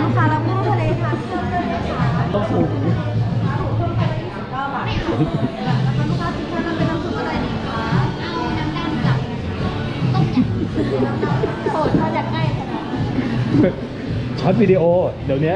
ลูกค้ารับกุ้งทะเลทานเพิ่มด้วยไหมคะต้องถูกก็บาทค่ะแล้วก็ลูกค้าทุกท่านรับเป็นน้ำซุปอะไรดีคะเอาน้ำดำกับต้มยำโอ้ยถ้าอยากใกล้ขนาดนั้นช็อตวิดีโอ เดี๋ยวนี้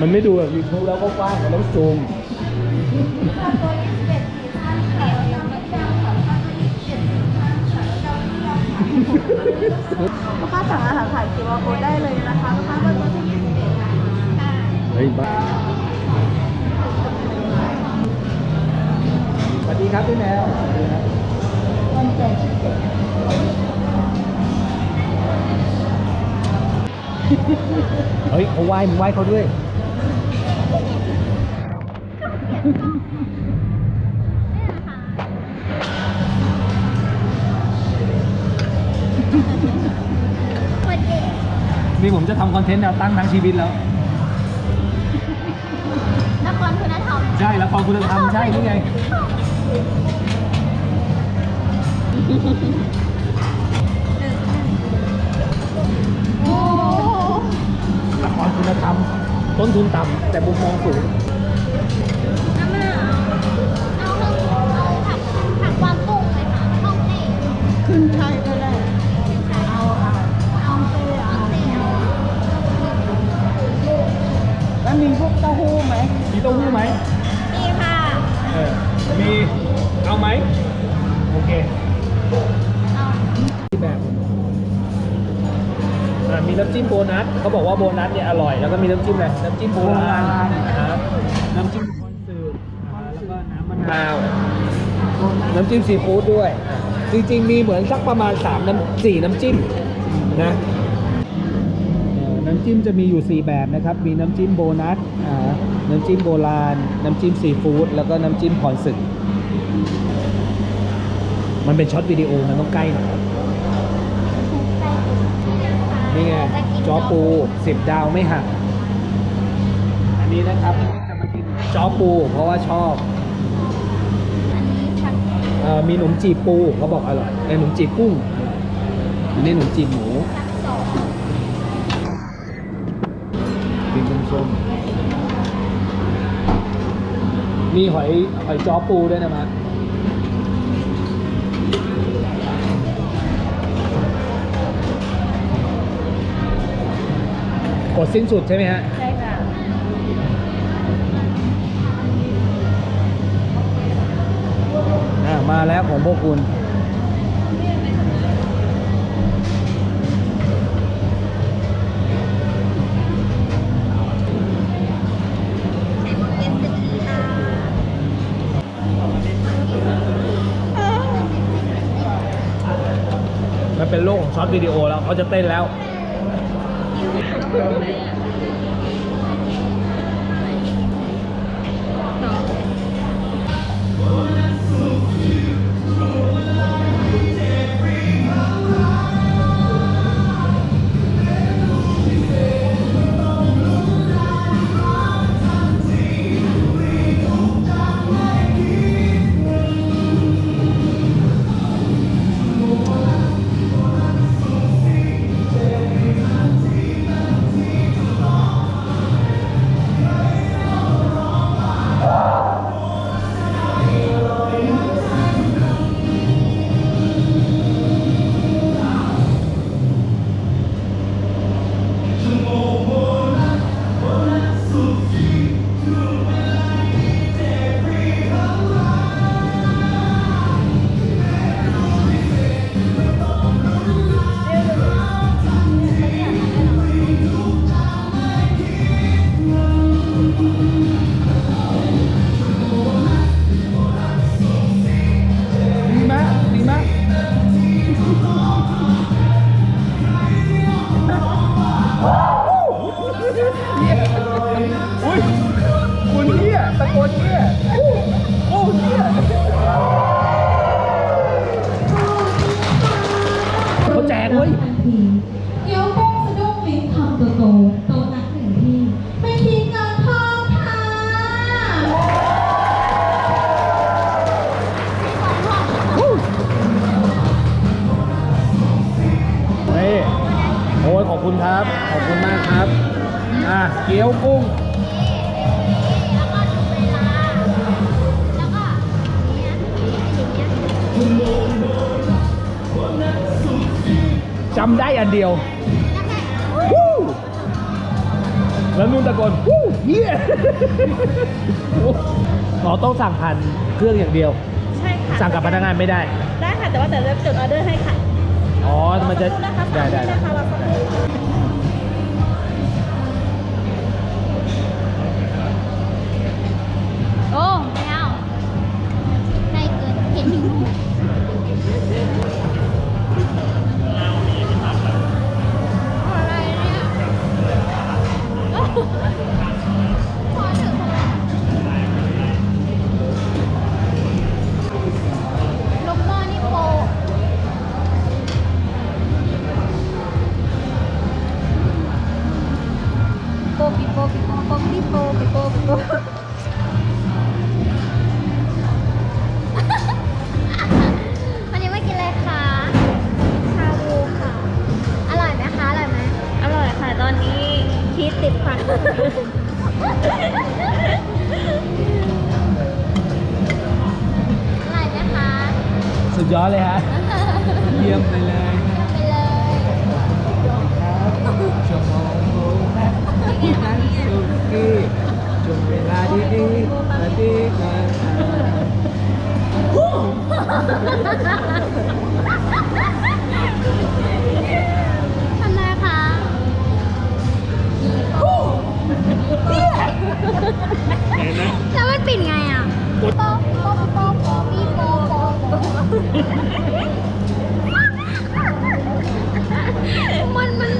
มันไม่ดูแบบยูทูบแล้วก็กว้างมันต้องซูมค่ะตัว21สี่ท่านค่ะน้ำมันดำค่ะท่านตัว27สี่ท่านค่ะแล้วก็น้ำดำค่ะ ลูกค้าสั่งอาหารผ่าน QR code ได้เลยนะคะ ลูกค้าเบอร์ตัวที่21ค่ะ เฮ้ยบ้าสวัสดีครับพี่แมวสวัสดีครับวันเกิดที่เจ็ดเฮ้ยเขาไหว้มึงไหว้เขาด้วยวันเด็กนี่ผมจะทำคอนเทนต์แนวตั้งทั้งชีวิตแล้ว รรมใช่แล้วพอคุณธรรมใช่นี่ไงโอ้ละครคุณธรรมต้นทุนต่ำแต่มุมมองสูงน้ำมะนาวเอาเพิ่มเอาผักผักวางกุ้งเลยค่ะห้องเต้ขึ้นไทยก็ได้เอาค่ะเอาเต้เอาเต้เอาแล้วมีพวกเต้าหู้ไหมมีเต้าหู้ไหม เออมีเอาไหมโอเคเอาที่แบบอ่ามีน้ำจิ้มโบนัสเขาบอกว่าโบนัสเนี่ยอร่อยแล้วก็มีน้ำจิ้มอะไรน้ำจิ้มโบราณนะครับน้ำจิ้มคอนสืบอ่าแล้วก็น้ำมะนาวน้ำจิ้มซีฟู้ดด้วย จริงๆมีเหมือนสักประมาณ3น้ำสี่น้ำจิ้มนะ น้ำจิ้มจะมีอยู่ 4 แบบนะครับ มีน้ำจิ้มโบนัสอ่าน้ำจิ้มโบราณ น้ำจิ้มซีฟู้ดแล้วก็น้ำจิ้มพรสึก มันเป็นช็อตวิดีโอมันต้องใกล้หน่อยนี่ไงจอปู 10 ดาวไม่หัก อันนี้นะครับจะมากินจอปูเพราะว่าชอบอันนี้ผักเอ่อมีขนมจีบปูเขาบอกอร่อยเอ้ยขนมจีบกุ้งอันนี้ขนมจีบหมู สองกินส้มๆมีหอยหอยจ้อปูด้วยนะมาหมดสิ้นสุดใช่ไหมฮะ ใช่ค่ะอ่ามาแล้วของพวกคุณ วิดีโอแล้วเขาจะเต้นแล้วดี คุณครับ ขอบคุณมากครับ อะเกี๊ยวกุ้งแล้วก็ดูเวลาแล้วก็เนี่ยอย่างเงี้ยจำได้อันเดียววู้แล้วนุ่นตะโกนวู้เฮียอ๋อต้องสั่งผ่านเครื่องอย่างเดียว ใช่ค่ะสั่งกับพนักงานไม่ได้ ได้ค่ะ แต่ว่าแต่จะจดออเดอร์ให้ค่ะ อ๋อ มันจะนะคะได้ได้ได้ กดโป๊ะโป๊ะโป๊ะโป๊ะมีโป๊ะโป๊ะโป๊ะมันมัน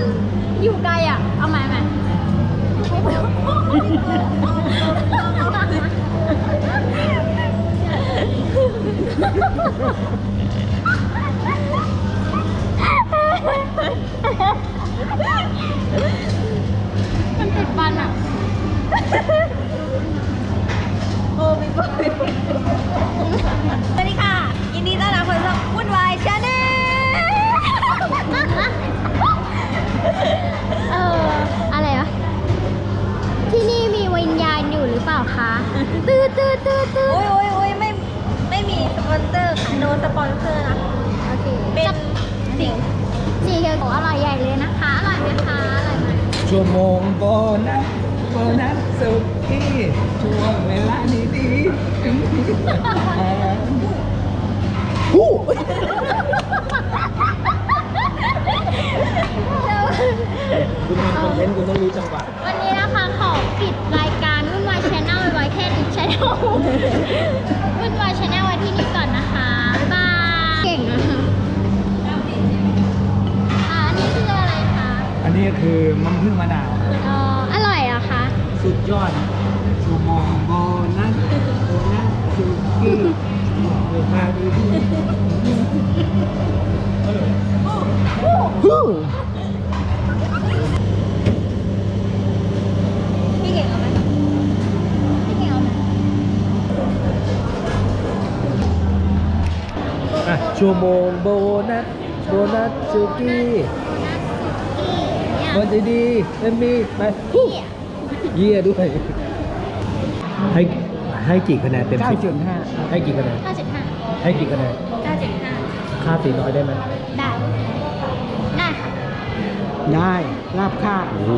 อยู่ไกลอะ เอาใหม่ใหม่ ตื้อตื้อตื้อตื้อโอ้ยโอ้ยโอ้ยไม่ไม่มีสปอนเซอร์ค่ะโนสปอนเซอร์นะโอเคเป็นสิ่งสีเขียวอร่อยใหญ่เลยนะคะอร่อยไหมคะอร่อยไหมชั่วโมงโบนัสโบนัสสุกี้ช่วงเวลาดีๆถึงที่ฮู้คุณทำคอนเทนต์คุณต้องรู้จังหวะวันนี้นะคะขอปิดรายการ ว้แค่นี้ชแนลวุ่นวายชแนลไว้ที่นี่ก่อนนะคะ บ๊ายบาย เก่งนะคะอ่าอันนี้คืออะไรคะอันนี้คือมันพึ่งมะนาวอ๋ออร่อยเหรอะคะ สุดยอดชั่วโมงโบนัสโบนัสสุกี้ช่วงเวล ชั่วโมงโบนัสโบนัสสุกี้เนี่ยวันดีดีๆเอ็มบีไปฮู้เนี่ยเยี่ยด้วยให้ให้กี่คะแนนเต็มสิบให้กี่คะแนนห้าจุดห้าให้กี่คะแนนเก้าเจ็ดห้าค่าตีน้อยได้ไหมได้ ได้ค่ะ ได้ราบค่าโอ้โห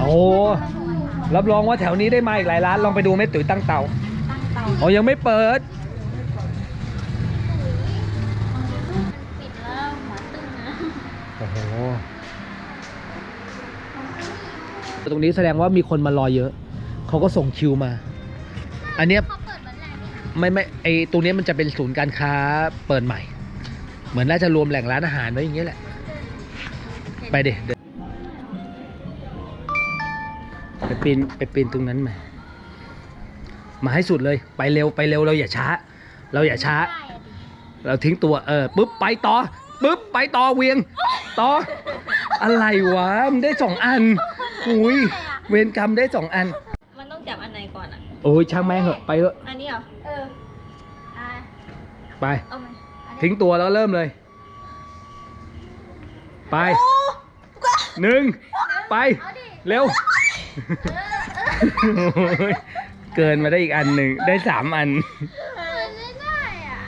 โอ้รับรองว่าแถวนี้ได้มาอีกหลายร้านลองไปดูไหมตุ๋ยตั้งเตาตั้งเตา อ๋อยังไม่เปิด ปิดแล้วหัวตึงนะโอ้โห ตรงนี้แสดงว่ามีคนมารอเยอะ เขาก็ส่งคิวมา อันเนี้ยเขาเปิดวันแรกนี่นะไม่ไม่ไอตรงเนี้ยมันจะเป็นศูนย์การค้าเปิดใหม่ เหมือนน่าจะรวมแหล่งร้านอาหารไว้อย่างเงี้ยแหละ ไปเด็เดินไปปีนไปปีนตรงนั้นมา มาให้สุดเลยไปเร็วไปเร็วเราอย่าช้า เราอย่าช้าได้อะดิเราทิ้งตัวเออปุ๊บไปต่อปุ๊บไปต่อเวียงต่ออะไรวะมันได้สองอันอุ้ยเวรกรรมได้สองอัน มันต้องจับอันไหนก่อนอะ โอ้ยช่างแม่งเหอะไปเถอะอันนี้เหรอ เอออะไป เอาไหมอันนี้ทิ้งตัวแล้วเริ่มเลยอไปหนึ่งไปเร็วโอ้ย เกินมาได้อีกอันหนึ่งได้สามอัน ไม่ได้อะ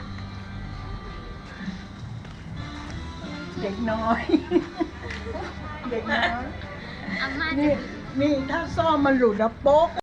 เด็กน้อย เด็กน้อยอาม่านี่นี่ถ้าซ่อมมันหลุดแล้วโป๊ก